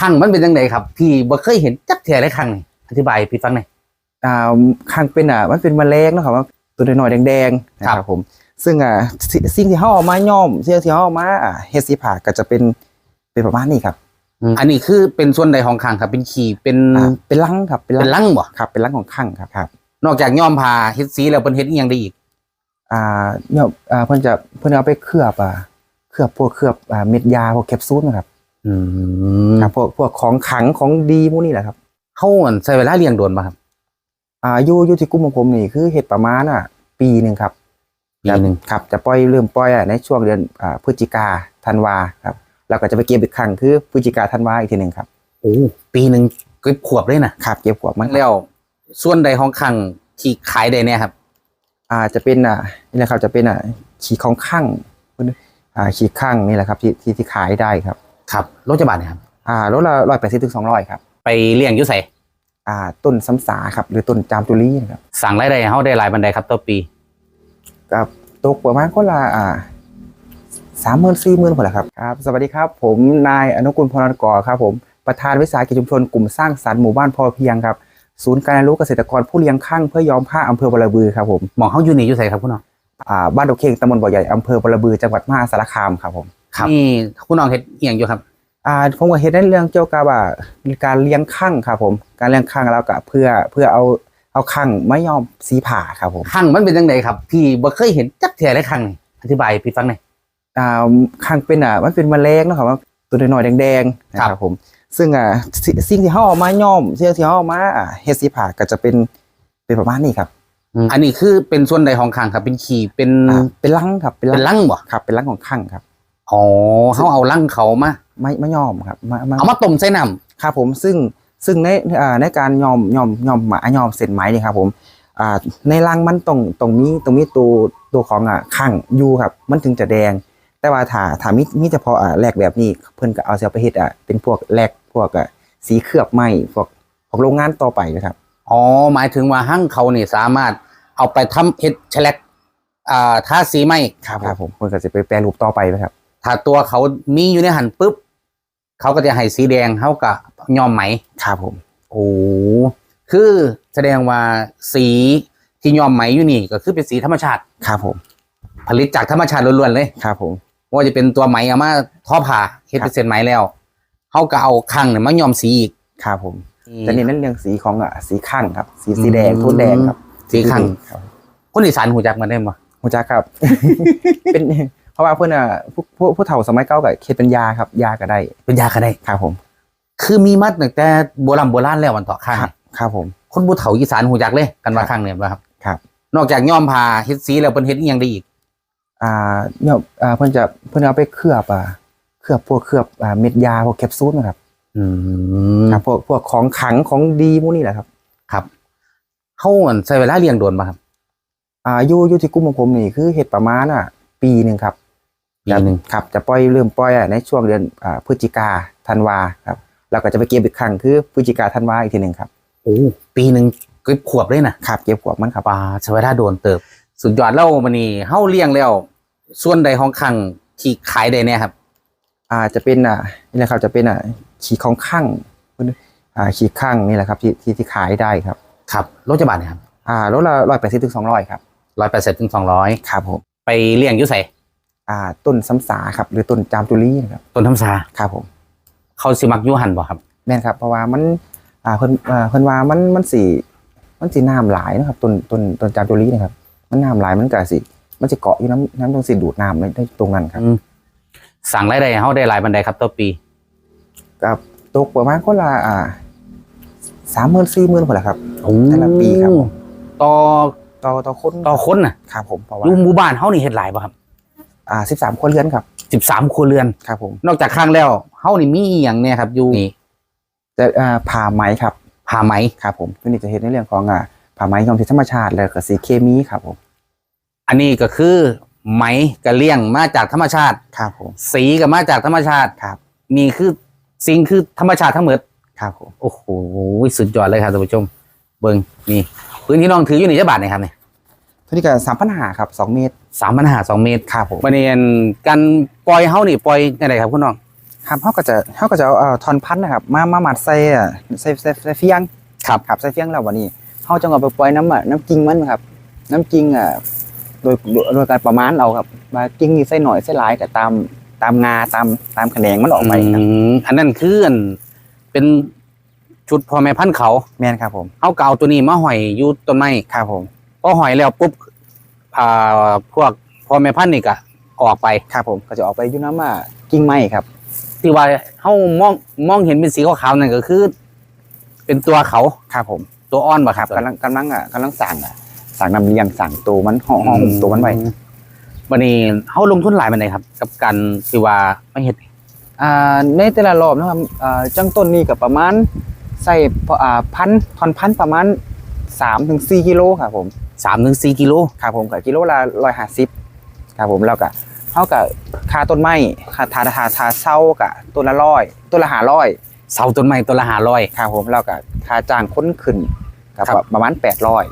หั่งมันเป็นยังไงครับพี่บ่เคยเห็นจักแท้เลยครั้งนี่อธิบายให้พี่ฟังหน่อยอ่าข้างเป็นอะมันเป็นแมลงเนาะครับว่าตัวน้อยๆแดงๆนะคครัรับบผม ซึ่งอ่าสิสิ่งที่เฮาเอามาย่อมสิ่งที่เฮาเอามาอ่าเฮ็ดสีผ้าก็จะเป็นเป็นประมาณนี้ครับอันนี้คือเป็นส่วนใดของคางครับ เป็นขีเป็นอ่าเป็นลังครับเป็นลังบ่ครับ เป็นลังของข้างครับครับ นอกจากย้อมผ้าเฮ็ดสีแล้วเพิ่นเฮ็ดอีหยังได้อีก อ่าเนี่ยอ่าเพิ่นจะเพิ่นเอาไปเคลือบอ่าเคลือบพวกเคลือบอ่าเม็ดยาพวกแคปซูลนะครับ อืมครับพวกพวกของขลังของดีพวกนี้แหละครับเฮาอั่นใช้เวลาเลี้ยงโดนบ่ครับอ่าอยู่อยู่ที่กลุ่มของผมนี่คือเฮ็ดประมาณอะ ปีหนึ่งครับปีหนึ่งครับ จะปล่อยเริ่มปล่อยอะในช่วงเดือนอ่าพฤศจิกาธันวาครับแล้วก็จะไปเก็บอีกครั้งคือพฤศจิกาธันวาอีกทีหนึ่งครับโอ้ปีหนึงเก็บขวบเลยนะครับเก็บขวบมันแล้ว ส่วนใดของคางที่ขายได้เนี่ยครับ อ่าจะเป็นอ่านี่แหละครับจะเป็นอ่าขีของข้างอ่าขีข้างนี่แหละครับที่ที่ที่ขายได้ครับ ครับรถจะบาทเนี่ยครับอ่ารถละร้อยแปดสิบถึงสองร้อยครับ ไปเลี้ยงอยู่ไสอ่า ต้นซ้ำสาครับ หรือต้นจามจุลีนะครับสั่งรายได้ให้เฮาได้หลายบันไดครับต่อปี กับตกประมาณคนละอ่าสามหมื่นสี่หมื่นคนละครับครับ สวัสดีครับ ผมนายอนุกุลพรกรครับผมประธานวิสาหกิจชุมชนกลุ่มสร้างสรรค์หมู่บ้านพอเพียงครับศูนย์การเรียนรู้เกษตรกรผู้เลี้ยงข้างเพื่อยอมผ้าอำเภอบรบือครับผมหมองเฮาอยู่นี่อยู่ไสครับคุณน้องอ่าบ้านดอกเข่งตำบลบ่อใหญ่อำเภอบรบือจังหวัดมหาสารคามครับผม ครับ นี่คุณน้องเฮ็ดอีหยังอยู่ครับ อ่าผมก็เห็นในเรื่องเกี่ยวกับว่าการเลี้ยงข้างครับผม การเลี้ยงข้างแล้วก็เพื่อเพื่อเอาเอาข้างไม่ยอมสีผ่าครับผมหั่งมันเป็นยังไงครับ พี่บ่เคยเห็นจักแท้เลยครั้งนี่อธิบายให้พี่ฟังหน่อยอ่าข้างเป็นอะมันเป็นแมลงเนาะครับว่าตัวน้อยๆแดงๆนะคครัรับบผม ซึ่งอ่าสิสิ่งที่เฮาเอามาย่อมสิ่งที่เฮาเอามาอ่าเฮ็ดสีผ่าก็จะเป็นเป็นประมาณนี้ครับอันนี้คือเป็นส่วนใดของคางครับ เป็นขีเป็นอ่าเป็นลังครับเป็นเป็นลังบ่ครับ เป็นลังของข้างครับอ๋อเฮาเอาลังเขามา ไม่ไม่ย่อมครับมามาเอามาต้มใส่น้ำครับผมซึ่งซึ่งในอ่าในการยอมยอมยอมหมายอมเส้นไหมเนี่ยครับผมอ่าในรังมันตรงตรงนี้ตรงนี้ตัวตัวของอะข้างอยู่ครับ มันถึงจะแดง แต่ว่าถ้าถ้ามีมีเฉพาะอ่าแลกแบบนี้เพิ่นก็เอาเสียไปเฮ็ดอะเป็นพวกแลกพวกอะสีเคลือบไหมพวกพวกโรงงานต่อไปนะครับอ๋อหมายถึงว่าหั่งเขานี่สามารถเอาไปทำเฮ็ดแฉลกอ่าทาสีไหมครับครับผมเพิ่นก็จะไปแปรรูปต่อไปนะครับถ้าตัวเขามีอยู่ในหันปุ๊บ เขาก็จะให้สีแดงเท่ากับย้อมไหมครับผม โอ้คือแสดงว่าสีที่ย้อมไหมอยู่นี่ก็คือเป็นสีธรรมชาติครับผม ผลิตจากธรรมชาติล้วนๆเลยครับผมว่าจะเป็นตัวไหมเอามาทอผ่าเฮ็ดเป็นเส้นไหมแล้วเขาก็เอาคังเนี่ยมาย้อมสีอีกครับผมจะเน้นเรื่องสีของอะสีข้างครับ สีสีแดงอืมโทนแดงครับ สีคังครับคนอีสานหูจักมันได้บ่หูจักครับ เป็นเพ ราะว่าเพื่อนอะผู้ผู้ผู้เฒ่าสมัยเก่าก็เฮ็ดเป็นยาครับ ยาก็ได้เป็นยาก็ได้ ครับผม คือมีมาตั้งแต่โบราณโบราณแล้ววันต่อข้างครับครับผม คนผู้เฒ่าอีสานหูจักเลยกันว่าครับข้างเนี่ยบ่ครับครับ นอกจากย้อมผ้าเฮ็ดสีแล้วเพิ่นเฮ็ดอีหยังได้อีก อ่าเนี่ยอ่าเพื่อนจะเพื่อนเอาไปเคลือบอะเคลือบพวกเคลือบอ่าเม็ดยาพวกแคปซูลนะครับอืมครับพวกพวกของขลังของดีพวกนี้แหละครับ ครับเขาอั่นใช้เวลาเลี้ยงโดนป่ะครับ อ่าอยู่อยู่ที่กลุ่มของผมนี่คือเฮ็ดประมาณอะ ปีหนึ่งครับ ปีหนึ่งครับจะปล่อยเริ่มปล่อยอะในช่วงเดือนอ่าพฤศจิกาธันวาครับแล้วก็จะไปเก็บอีกครั้งคือพฤศจิกาธันวาอีกทีหนึ่งครับโอ้ปีหนึ่งเก็บขวบเลยนะครับเก็บขวบมันครับปลาใช้เวลาโดนเติบ สุดยอดแล้วมันนี่เฮาเลี้ยงแล้ว ส่วนใดของขังที่ขายได้เนี่ยครับ อ่าจะเป็นอ่านี่แหละครับจะเป็นอ่าขีของข้างอ่าขีข้างนี่แหละครับที่ที่ที่ขายได้ครับครับรถจะบาทเนี่ยครับอ่ารถละร้อยแปดสิบถึงสองร้อยครับร้อยแปดสิบถึงสองร้อยครับผมไปเลี้ยงอยุ่ใส่ อ่าต้นซ้ำสาครับ หรือต้นจามจุลีนะครับต้นทำซาครับผมเขาสิมักอยุหันบ่ครับ แม่นครับ เพราะว่ามันอ่าเพิ่นอ่าเพิ่นว่ามันมันสีมันสีน้ำหลายนะครับต้นต้นต้นจามจุลีนะครับ มันน้ำหลายมันก็สิมันจะเกาะอยู่น้ำน้ำตรงสีดูดน้ำได้ได้ตรงนั้นครับอืมสั่งรายได้ให้เฮาได้หลายบันไดครับต่อปี กับตกประมาณคนละอ่าสามหมื่นสี่หมื่นคนละครับโอ้แต่ละปีครับผม ต่อต่อต่อคนต่อคนน่ะครับผมเพราะว่าอยู่หมู่บ้านเฮานี่เฮ็ดหลายบ่ครับ อ่าสิบสามคนเรือนครับสิบสามครัวเรือน ครับผม นอกจากข้างแล้วเฮานี่มีอหย่างเนี่ยครับอยู่นี่จะอ่าผ่าไหมครับผ้าไหมครับผมตัวนี้จะเห็นในเรื่องของอ่าผ่าไหมยอมที่ธรรมชาติแล้วก็สีเคมีครับผม อันนี้ก็คือไหมกระเลี่ยงมาจากธรรมชาติ ครับผม สีก็มาจากธรรมชาติครับ นี่คือสิ่งคือธรรมชาติทั้งหมดครับผม โอ้โหสุดยอดเลยครับท่านผู้ชม เบิ้งนี่พื้นที่น้องถืออยู่ในจะบาทไหนครับเนี่ย ตัวนี้ก็สามพันหาครับสองเมตรสามพันหาสองเมตรครับผมวันนี้การปล่อยเฮานี่ปล่อยยังไงครับคุณน้องครับเขาก็จะเขาก็จะเอาเอ่อทอนพันธุ์นะครับ มามาหมัดใส่อะใส่ใส่ใส่เฟียงครับครับใส่เฟียงแล้ววันนี้เขาจะเอาไปปล่อยน้ำอะน้ำจริงมันครับ น้ำจริงอะโดยโดยโดยการประมาณเอาครับมาจริงนี่ใส่หน่อยใส่หลายก็ตามตามงาตามตามแขนงมันออกไปครับอืมอันนั้นคืออันเป็นชุดพ่อแม่พันธุ์เขาแม่นครับผมเอาเก่าตัวนี้มาห้อยอยู่ต้นไม้ครับผม พอหอยแล้วปุ๊บอ่าพวกพ่อแม่พันธุ์นี่ก็ออกไปครับผมก็จะออกไปอยู่น้ำอะกิ่งไม้ครับ ที่ว่าเฮามองมองเห็นเป็นสีขาวๆนั่นก็คือ เป็นตัวเขาครับผม ตัวอ่อนบ่คครัรับบกำลังกำลังอะกำลังสั่งอะสั่งนำเลี้ยงสั่งตัวมันห่อห่อหุ้มตัวมันไว้วันนี้เฮาลงทุนหลายปานใดครับ กับการที่ว่าไม่เฮ็ดอ่าในแต่ละรอบนะครับอ่าจังต้นนี้กับประมาณใส่อ่าพันทอนพันประมาณ3ถึง4กิโลครับผม 3ถึง4กิโลครับผมกับกิโลละ150ครับผมแล้วก็เท่ากับค่าต้นไม้ค่าทาทาทาเช่ากับต้นละร้อยต้นละ500เสาต้นไม้ตัวละ500ครับผมแล้วก็ค่าจ้างค้นขึ้นกับครับ ประมาณ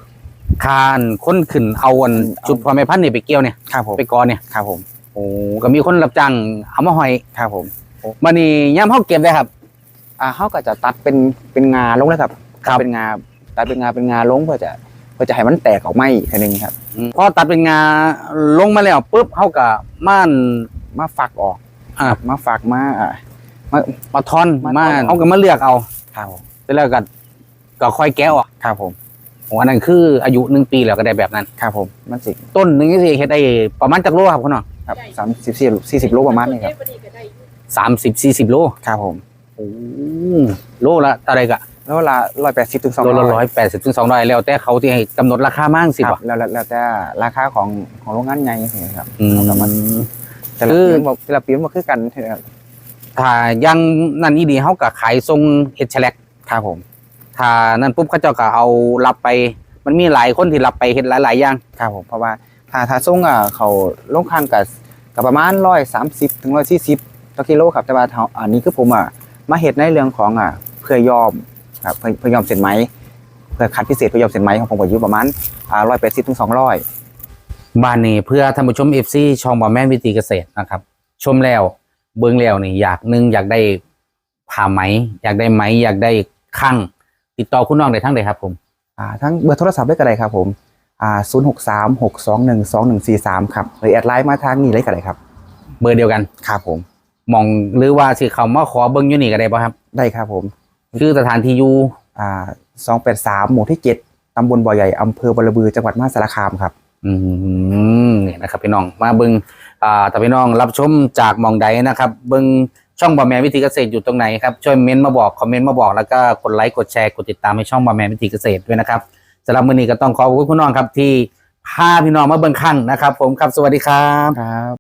800คานคนขึ้นเอาอันเอาชุดพ่อแม่พันธุ์นี่ไปเกี่ยวเนี่ยครับผมไปกอเนี่ยครับผมโอ้ก็มีคนรับจ้างเอามาห้อยครับผมวันนี้ยามเฮาเก็บได้ครับ อ่าเขาก็จะตัดเป็นเป็นงาลงเลยครับครับตัดเป็นงาตัดเป็นงาเป็นงาลงเพื่อจะเพื่อจะให้มันแตกออกมาอีกทีหนึงครับพอตัดเป็นงาลงมาแล้วปุ๊บเฮาก็ม่านมาฝักออกอ่ามาฝักมาอ่ามาทอนมามาทอนเฮาก็มาเลือกเอาครับผมแล้วก็ก็ค่อยแก้วออกครับผมโอ้อันนั้นคืออายุหนึ่งปีแล้วก็ได้แบบนั้นครับผมมันสิต้นหนึงนี่สิเฮ็ดได้ประมาณจักโลครับคุณน้องครับสามสิบสี่สี่สิบโลประมาณนี้ครับสามสิบสี่สิบโลครับผมโอ้โลละอะไรกะ แล้วเวลาร้อยแปดสิบถึงสองโลละร้อยแปดสิบถึงสองร้อยแล้วแต่เขาที่ให้กำหนดราคามั่งสิครับ่ะบแล้วแล้วแล้วแต่ราคาของของโรงงานใหญ่ครับอืมเขาก็มันแต่ละคือปีมันบอกแต่ละปีมันบ่คือกันครับถ้ายังนั่นนี่ดีเขาก็ขายทรงเฮ็ดแฉลกครับผม ถ้านั่นปุ๊บเขาเจ้าก็เอารับไป มันมีหลายคนที่รับไปเฮ็ดหลายๆอย่างครับผมเพราะว่าถ้าถ้าส่งอะเขาลงคันกับกับประมาณร้อยสามสิบถึงร้อยสี่สิบต่อกิโลครับแต่ว่าเท่าอันนี้คือผมอะมาเห็ดในเรื่องของอะเพื่อยอม ครับเพื่อเพื่อยอมเสร็จไหมเพื่อคัดพิเศษเพื่อยอมเสร็จไหมของผมก็อยู่ประมาณอ่าร้อยแปดสิบถึงสองร้อยบ้านนี้เพื่อท่านผู้ชม FC ช่องบ่อแม่นวิธีเกษตรนะครับ ชมแล้วเบิ่งแล้วนี่อยากหนึงอยากได้ผ้าไหม อยากได้ไหม อยากได้คั่งติดต่อคุณน้องได้ทั้งใดครับผมอ่าทั้งเบอร์โทรศัพท์ได้ก็ได้ครับผมอ่าศูนย์หกสามหกสองหนึ่งสองหนึ่งสี่สามครับหรือแอดไลน์มาทางนี้เลยก็ได้ครับ เบอร์เดียวกันครับผมมองหรือว่าสิเขามาขอเบิ่งอยู่นี่ก็ได้ป่ะครับ ได้ครับผม คือสถานที่อยู่อ่าสองแปดสามหมู่ที่เจ็ดตำบลบ่อใหญ่อำเภอบรบือจังหวัดมหาสารคามครับ อืมนี่นะครับพี่น้องมาเบิ่งอ่าแต่พี่น้องรับชมจากหมองใดนะครับ เบิ่งช่องบอแมนวิธีเกษตรอยู่ตรงไหนครับช่วยเม้นต์มาบอกคอมเมนต์มาบอกแล้วก็กดไลค์กดแชร์กดติดตามให้ช่องบอแมนวิธีเกษตรด้วยนะครับสำหรับมื้อนี้ก็ต้องขอบคุณคุณน้องครับที่พาพี่น้องมาเบิ่งครั้งนะครับ ผมครับสวัสดีครับ ครับ